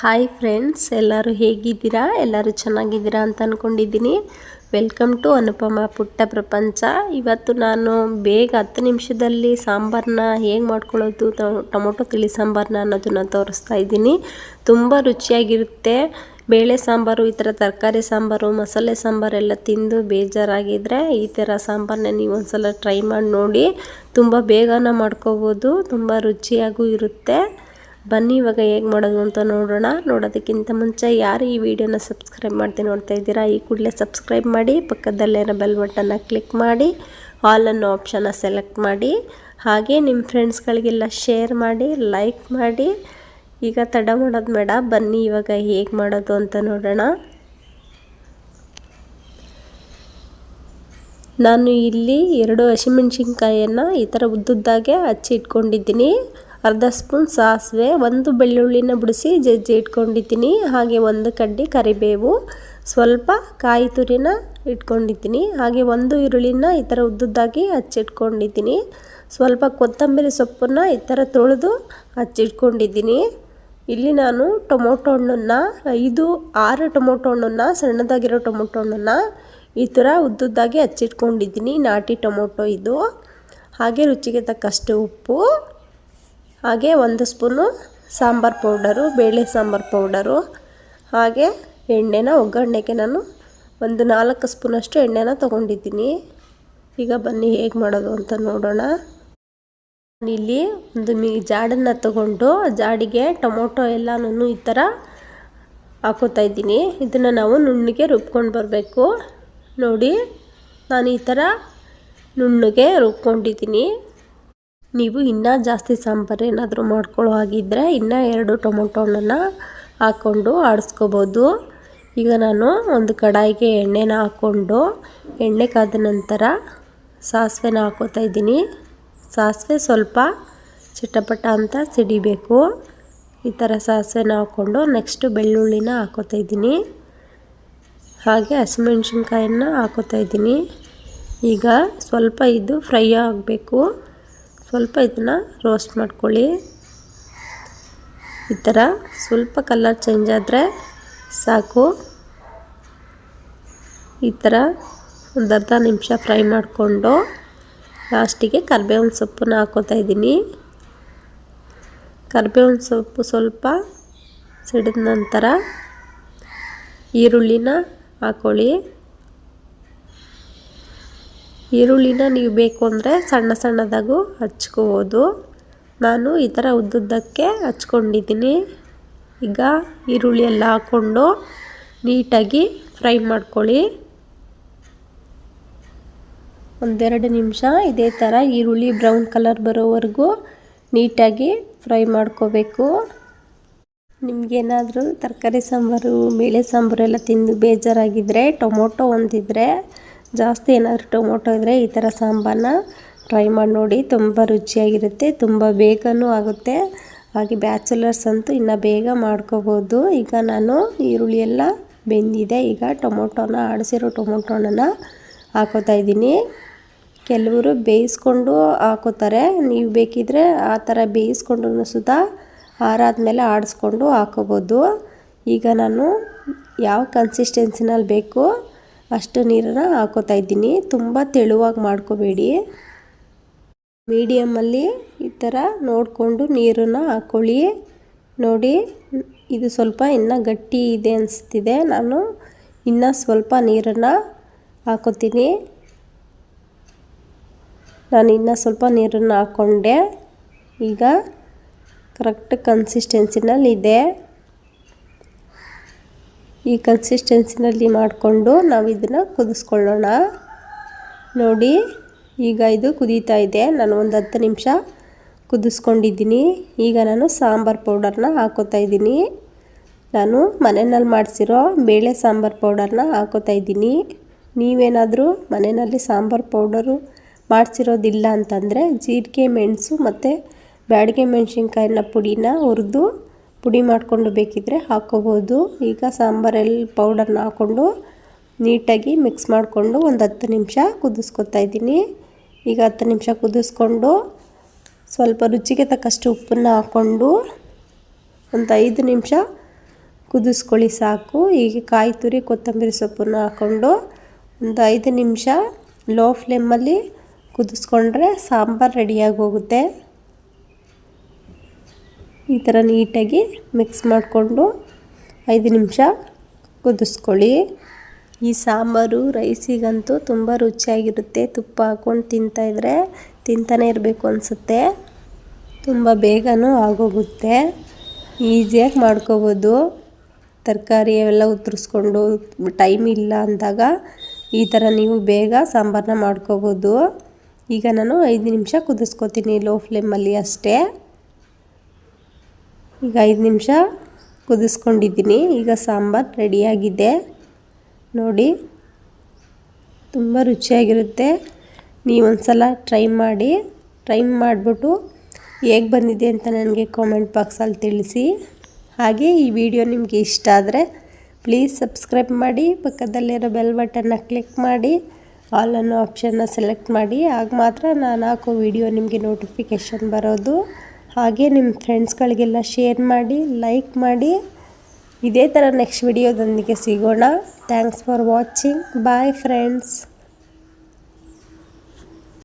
Hi friends ಎಲ್ಲರೂ ಹೇಗಿದ್ದೀರಾ? ಎಲ್ಲರೂ ಚೆನ್ನಾಗಿದ್ದೀರಾ ಅಂತ ಅಂದ್ಕೊಂಡಿದ್ದೀನಿ ವೆಲ್ಕಮ್ ಟು ಅನುಪಮ ಪುಟ್ಟ ಪ್ರಪಂಚ ಇವತ್ತು ನಾನು ಬೇಗ ಹತ್ತು ನಿಮಿಷದಲ್ಲಿ ಸಾಂಬಾರನ್ನ ಹೇಗೆ ಮಾಡ್ಕೊಳ್ಳೋದು ಟೊಮೊಟೊ ತಿಳಿ ಸಾಂಬಾರನ್ನ ಅನ್ನೋದನ್ನು ತೋರಿಸ್ತಾ ಇದ್ದೀನಿ. ತುಂಬ ರುಚಿಯಾಗಿರುತ್ತೆ. ಬೇಳೆ ಸಾಂಬಾರು, ಈ ಥರ ತರಕಾರಿ ಸಾಂಬಾರು, ಮಸಾಲೆ ಸಾಂಬಾರೆಲ್ಲ ತಿಂದು ಬೇಜಾರಾಗಿದ್ದರೆ ಈ ಥರ ಸಾಂಬಾರನ್ನ ನೀವು ಒಂದ್ಸಲ ಟ್ರೈ ಮಾಡಿ ನೋಡಿ. ತುಂಬ ಬೇಗನ ಮಾಡ್ಕೋಬೋದು, ತುಂಬ ರುಚಿಯಾಗೂ ಇರುತ್ತೆ. ಬನ್ನಿ, ಇವಾಗ ಹೇಗೆ ಮಾಡೋದು ಅಂತ ನೋಡೋಣ. ನೋಡೋದಕ್ಕಿಂತ ಮುಂಚೆ ಯಾರು ಈ ವಿಡಿಯೋನ ಸಬ್ಸ್ಕ್ರೈಬ್ ಮಾಡ್ತೀನಿ ನೋಡ್ತಾ ಇದ್ದೀರಾ, ಈ ಕೂಡಲೇ ಸಬ್ಸ್ಕ್ರೈಬ್ ಮಾಡಿ ಪಕ್ಕದಲ್ಲಿರೋ ಬೆಲ್ ಬಟನ್ನ ಕ್ಲಿಕ್ ಮಾಡಿ ಆಲ್ ಅನ್ನೋ ಆಪ್ಷನ್ನ ಸೆಲೆಕ್ಟ್ ಮಾಡಿ, ಹಾಗೆ ನಿಮ್ಮ ಫ್ರೆಂಡ್ಸ್ಗಳಿಗೆಲ್ಲ ಶೇರ್ ಮಾಡಿ ಲೈಕ್ ಮಾಡಿ. ಈಗ ತಡ ಮಾಡೋದು ಬೇಡ, ಬನ್ನಿ ಇವಾಗ ಹೇಗೆ ಮಾಡೋದು ಅಂತ ನೋಡೋಣ. ನಾನು ಇಲ್ಲಿ ಎರಡು ಹಸಿಮೆಣ್ಸಿನ್ಕಾಯನ್ನು ಈ ಥರ ಉದ್ದುದ್ದಾಗೆ ಹಚ್ಚಿ ಇಟ್ಕೊಂಡಿದ್ದೀನಿ ಅರ್ಧ ಸ್ಪೂನ್ ಸಾಸಿವೆ, ಒಂದು ಬೆಳ್ಳುಳ್ಳಿನ ಬಿಡಿಸಿ ಜಜ್ಜಿ ಇಟ್ಕೊಂಡಿದ್ದೀನಿ. ಹಾಗೆ ಒಂದು ಕಡ್ಡಿ ಕರಿಬೇವು, ಸ್ವಲ್ಪ ಕಾಯಿ ತುರಿನ ಇಟ್ಕೊಂಡಿದ್ದೀನಿ. ಹಾಗೆ ಒಂದು ಈರುಳ್ಳಿನ ಈ ಥರ ಉದ್ದುದ್ದಾಗಿ ಹಚ್ಚಿಟ್ಕೊಂಡಿದ್ದೀನಿ. ಸ್ವಲ್ಪ ಕೊತ್ತಂಬರಿ ಸೊಪ್ಪನ್ನು ಈ ಥರ ತೊಳೆದು ಹಚ್ಚಿಟ್ಕೊಂಡಿದ್ದೀನಿ. ಇಲ್ಲಿ ನಾನು ಟೊಮೊಟೊ ಹಣ್ಣನ್ನು, ಐದು, ಆರು ಟೊಮೊಟೊ ಹಣ್ಣನ್ನು, ಸಣ್ಣದಾಗಿರೋ ಟೊಮೊಟೊ ಹಣ್ಣನ್ನು ಈ ಥರ ಉದ್ದುದ್ದಾಗಿ ಹಚ್ಚಿಟ್ಕೊಂಡಿದ್ದೀನಿ. ನಾಟಿ ಟೊಮೊಟೊ ಇದು. ಹಾಗೆ ರುಚಿಗೆ ತಕ್ಕಷ್ಟು ಉಪ್ಪು. ಹಾಗೆ ಒಂದು ಸ್ಪೂನು ಸಾಂಬಾರು ಪೌಡರು, ಬೇಳೆ ಸಾಂಬಾರು ಪೌಡರು, ಹಾಗೆ ಎಣ್ಣೆನ ಒಗ್ಗರಣೆಗೆ ನಾನು ಒಂದು ನಾಲ್ಕು ಸ್ಪೂನಷ್ಟು ಎಣ್ಣೆನ ತೊಗೊಂಡಿದ್ದೀನಿ. ಈಗ ಬನ್ನಿ ಹೇಗೆ ಮಾಡೋದು ಅಂತ ನೋಡೋಣ. ಇಲ್ಲಿ ಒಂದು ಮಿ ಜಾಡನ್ನು ತಗೊಂಡು ಜಾಡಿಗೆ ಟೊಮೊಟೊ ಎಲ್ಲನೂ ಈ ಥರ ಹಾಕೋತಾ ಇದ್ದೀನಿ. ಇದನ್ನು ನಾವು ನುಣ್ಣಗೆ ರುಬ್ಕೊಂಡು ಬರಬೇಕು. ನೋಡಿ, ನಾನು ಈ ಥರ ನುಣ್ಣಗೆ ರುಬ್ಕೊಂಡಿದ್ದೀನಿ. ನೀವು ಇನ್ನೂ ಜಾಸ್ತಿ ಸಾಂಬಾರು ಏನಾದರೂ ಮಾಡ್ಕೊಳ್ಳೋ ಹಾಗಿದ್ದರೆ ಇನ್ನೂ ಎರಡು ಟೊಮೊಟೊ ಹಣ್ಣನ್ನು ಹಾಕ್ಕೊಂಡು ಆಡಿಸ್ಕೋಬೋದು. ಈಗ ನಾನು ಒಂದು ಕಡಾಯಿಗೆ ಎಣ್ಣೆನ ಹಾಕ್ಕೊಂಡು ಎಣ್ಣೆ ಕಾದ ನಂತರ ಸಾಸಿವೆನ ಹಾಕೋತಾ ಇದ್ದೀನಿ. ಸಾಸಿವೆ ಸ್ವಲ್ಪ ಚಿಟಪಟ ಅಂತ ಸಿಡಿಬೇಕು. ಈ ಥರ ಸಾಸಿವೆನ ಹಾಕ್ಕೊಂಡು ನೆಕ್ಸ್ಟು ಬೆಳ್ಳುಳ್ಳಿನ ಹಾಕೋತಾ ಇದ್ದೀನಿ. ಹಾಗೆ ಹಸಿಮೆಣ್ಸಿನ್ಕಾಯನ್ನು ಹಾಕೋತಾ ಇದ್ದೀನಿ. ಈಗ ಸ್ವಲ್ಪ ಇದು ಫ್ರೈ ಆಗಬೇಕು. ಸ್ವಲ್ಪ ಇದನ್ನು ರೋಸ್ಟ್ ಮಾಡ್ಕೊಳ್ಳಿ. ಈ ಥರ ಸ್ವಲ್ಪ ಕಲರ್ ಚೇಂಜ್ ಆದರೆ ಸಾಕು. ಈ ಥರ ಒಂದು ಅರ್ಧ ನಿಮಿಷ ಫ್ರೈ ಮಾಡಿಕೊಂಡು ಲಾಸ್ಟಿಗೆ ಕರ್ಬೇವಿನ ಸೊಪ್ಪನ್ನ ಹಾಕೋತಾ ಇದ್ದೀನಿ. ಕರ್ಬೇವಿನ ಸೊಪ್ಪು ಸ್ವಲ್ಪ ಸಿಡಿದ ನಂತರ ಈರುಳ್ಳಿನ ಹಾಕೊಳ್ಳಿ. ಈರುಳ್ಳಿನ ನೀವು ಬೇಕು ಅಂದರೆ ಸಣ್ಣ ಸಣ್ಣದಾಗೂ ಹಚ್ಕೋಬೋದು. ನಾನು ಈ ಥರ ಉದ್ದುದ್ದಕ್ಕೆ ಹಚ್ಕೊಂಡಿದ್ದೀನಿ. ಈಗ ಈರುಳ್ಳಿ ಎಲ್ಲ ಹಾಕ್ಕೊಂಡು ನೀಟಾಗಿ ಫ್ರೈ ಮಾಡ್ಕೊಳ್ಳಿ. ಒಂದೆರಡು ನಿಮಿಷ ಇದೇ ಥರ ಈರುಳ್ಳಿ ಬ್ರೌನ್ ಕಲರ್ ಬರೋವರೆಗೂ ನೀಟಾಗಿ ಫ್ರೈ ಮಾಡ್ಕೋಬೇಕು. ನಿಮಗೇನಾದರೂ ತರಕಾರಿ ಸಾಂಬಾರು, ಬೇಳೆ ಸಾಂಬಾರು ಎಲ್ಲ ತಿಂದು ಬೇಜಾರಾಗಿದ್ದರೆ ಟೊಮೊಟೊ ಒಂದಿದ್ರೆ ಜಾಸ್ತಿ ಏನಾದರೂ ಟೊಮೊಟೊ ಇದ್ದರೆ ಈ ಥರ ಸಾಂಬಾರನ್ನ ಟ್ರೈ ಮಾಡಿ ನೋಡಿ. ತುಂಬ ರುಚಿಯಾಗಿರುತ್ತೆ, ತುಂಬ ಬೇಗನೂ ಆಗುತ್ತೆ. ಹಾಗೆ ಬ್ಯಾಚುಲರ್ಸ್ ಅಂತೂ ಇನ್ನು ಬೇಗ ಮಾಡ್ಕೋಬೋದು. ಈಗ ನಾನು ಈರುಳ್ಳಿ ಎಲ್ಲ ಬೆಂದಿದೆ. ಈಗ ಟೊಮೊಟೊನ, ಆಡಿಸಿರೋ ಟೊಮೊಟೊನ ಹಾಕೋತಾ ಇದ್ದೀನಿ. ಕೆಲವರು ಬೇಯಿಸ್ಕೊಂಡು ಹಾಕೋತಾರೆ. ನೀವು ಬೇಕಿದ್ರೆ ಆ ಥರ ಬೇಯಿಸ್ಕೊಂಡು ಸುತ ಆರಾದ್ಮೇಲೆ ಆಡಿಸ್ಕೊಂಡು ಹಾಕೋಬೋದು. ಈಗ ನಾನು ಯಾವ ಕನ್ಸಿಸ್ಟೆನ್ಸಿನಲ್ಲಿ ಬೇಕು? ಅಷ್ಟು ನೀರನ್ನು ಹಾಕೋತಾ ಇದ್ದೀನಿ. ತುಂಬ ತೆಳುವಾಗಿ ಮಾಡ್ಕೋಬೇಡಿ. ಮೀಡಿಯಮಲ್ಲಿ ಈ ಥರ ನೋಡಿಕೊಂಡು ನೀರನ್ನು ಹಾಕ್ಕೊಳ್ಳಿ ನೋಡಿ, ಇದು ಸ್ವಲ್ಪ ಇನ್ನೂ ಗಟ್ಟಿ ಇದೆ ಅನಿಸ್ತಿದೆ. ನಾನು ಇನ್ನೂ ಸ್ವಲ್ಪ ನೀರನ್ನು ಹಾಕೋತೀನಿ. ನಾನು ಇನ್ನೂ ಸ್ವಲ್ಪ ನೀರನ್ನು ಹಾಕ್ಕೊಂಡೆ ಈಗ ಕರೆಕ್ಟ್ ಕನ್ಸಿಸ್ಟೆನ್ಸಿನಲ್ಲಿ ಇದೆ ಈ ಕನ್ಸಿಸ್ಟೆನ್ಸಿನಲ್ಲಿ ಮಾಡಿಕೊಂಡು ನಾವು ಇದನ್ನು ಕುದಿಸ್ಕೊಳ್ಳೋಣ. ನೋಡಿ, ಈಗ ಇದು ಕುದೀತಾ ಇದೆ. ನಾನು ಒಂದು ಹತ್ತು ನಿಮಿಷ ಕುದಿಸ್ಕೊಂಡಿದ್ದೀನಿ. ಈಗ ನಾನು ಸಾಂಬಾರು ಪೌಡರ್ನ ಹಾಕೋತಾ ಇದ್ದೀನಿ. ನಾನು ಮನೆಯಲ್ಲಿ ಮಾಡಿಸಿರೋ ಬೇಳೆ ಸಾಂಬಾರು ಪೌಡರ್ನ ಹಾಕೋತಾ ಇದ್ದೀನಿ. ನೀವೇನಾದರೂ ಮನೆಯಲ್ಲಿ ಸಾಂಬಾರು ಪೌಡರು ಮಾಡಿಸಿರೋದಿಲ್ಲ ಅಂತಂದರೆ, ಜೀರಿಗೆ, ಮೆಣಸು ಮತ್ತು ಬ್ಯಾಡಿಗೆ ಮೆಣಸಿನ್ಕಾಯಿನ ಪುಡಿನ ಹುರಿದು ಪುಡಿ ಮಾಡಿಕೊಂಡು ಬೇಕಿದ್ದರೆ ಹಾಕ್ಕೋಬೋದು ಈಗ ಸಾಂಬಾರಲ್ಲಿ ಪೌಡರ್ನ ಹಾಕ್ಕೊಂಡು ನೀಟಾಗಿ ಮಿಕ್ಸ್ ಮಾಡಿಕೊಂಡು ಒಂದು ಹತ್ತು ನಿಮಿಷ ಕುದಿಸ್ಕೊತಾ ಇದ್ದೀನಿ. ಈಗ ಹತ್ತು ನಿಮಿಷ ಕುದಿಸ್ಕೊಂಡು ಸ್ವಲ್ಪ ರುಚಿಗೆ ತಕ್ಕಷ್ಟು ಉಪ್ಪನ್ನ ಹಾಕ್ಕೊಂಡು ಒಂದು ಐದು ನಿಮಿಷ ಕುದಿಸ್ಕೊಳ್ಳಿ ಸಾಕು. ಈಗ ಕಾಯಿ ತುರಿ, ಕೊತ್ತಂಬರಿ ಸೊಪ್ಪನ್ನು ಹಾಕ್ಕೊಂಡು ಒಂದು ಐದು ನಿಮಿಷ ಲೋ ಫ್ಲೇಮಲ್ಲಿ ಕುದಿಸ್ಕೊಂಡ್ರೆ ಸಾಂಬಾರು ರೆಡಿಯಾಗಿ ಹೋಗುತ್ತೆ. ಈ ಥರ ನೀಟಾಗಿ ಮಿಕ್ಸ್ ಮಾಡಿಕೊಂಡು ಐದು ನಿಮಿಷ ಕುದಿಸ್ಕೊಳ್ಳಿ. ಈ ಸಾಂಬಾರು ರೈಸಿಗಂತೂ ತುಂಬ ರುಚಿಯಾಗಿರುತ್ತೆ. ತುಪ್ಪ ಹಾಕ್ಕೊಂಡು ತಿಂತಾಯಿದ್ರೆ ತಿಂತಾನೆ ಇರಬೇಕು ಅನಿಸುತ್ತೆ. ತುಂಬ ಬೇಗನೂ ಆಗೋಗುತ್ತೆ. ಈಸಿಯಾಗಿ ಮಾಡ್ಕೋಬೋದು. ತರಕಾರಿ ಅವೆಲ್ಲ ಉತ್ತರಿಸ್ಕೊಂಡು ಟೈಮ್ ಇಲ್ಲ ಅಂದಾಗ ಈ ಥರ ನೀವು ಬೇಗ ಸಾಂಬಾರನ್ನ ಮಾಡ್ಕೋಬೋದು. ಈಗ ನಾನು ಐದು ನಿಮಿಷ ಕುದಿಸ್ಕೊತೀನಿ. ಲೋ ಫ್ಲೇಮಲ್ಲಿ ಅಷ್ಟೇ. ಈಗ ಐದು ನಿಮಿಷ ಕುದಿಸ್ಕೊಂಡಿದ್ದೀನಿ. ಈಗ ಸಾಂಬಾರು ರೆಡಿಯಾಗಿದೆ. ನೋಡಿ, ತುಂಬ ರುಚಿಯಾಗಿರುತ್ತೆ. ನೀವೊಂದು ಸಲ ಟ್ರೈ ಮಾಡಿ. ಟ್ರೈ ಮಾಡಿಬಿಟ್ಟು ಹೇಗೆ ಬಂದಿದೆ ಅಂತ ನನಗೆ ಕಾಮೆಂಟ್ ಬಾಕ್ಸಲ್ಲಿ ತಿಳಿಸಿ. ಹಾಗೆ ಈ ವಿಡಿಯೋ ನಿಮಗೆ ಇಷ್ಟ ಆದರೆ ಪ್ಲೀಸ್ ಸಬ್ಸ್ಕ್ರೈಬ್ ಮಾಡಿ, ಪಕ್ಕದಲ್ಲಿರೋ ಬೆಲ್ ಬಟನ್ನ ಕ್ಲಿಕ್ ಮಾಡಿ ಆಲ್ ಅನ್ನೋ ಆಪ್ಷನ್ನ ಸೆಲೆಕ್ಟ್ ಮಾಡಿ. ಆಗ ಮಾತ್ರ ನಾನು ಹಾಕೋ ವಿಡಿಯೋ ನಿಮಗೆ ನೋಟಿಫಿಕೇಷನ್ ಬರೋದು. ಹಾಗೆ ನಿಮ್ಮ ಫ್ರೆಂಡ್ಸ್ಗಳಿಗೆಲ್ಲ ಶೇರ್ ಮಾಡಿ ಲೈಕ್ ಮಾಡಿ. ಇದೇ ಥರ ನೆಕ್ಸ್ಟ್ ವಿಡಿಯೋದೊಂದಿಗೆ ಸಿಗೋಣ. Thanks for watching bye friends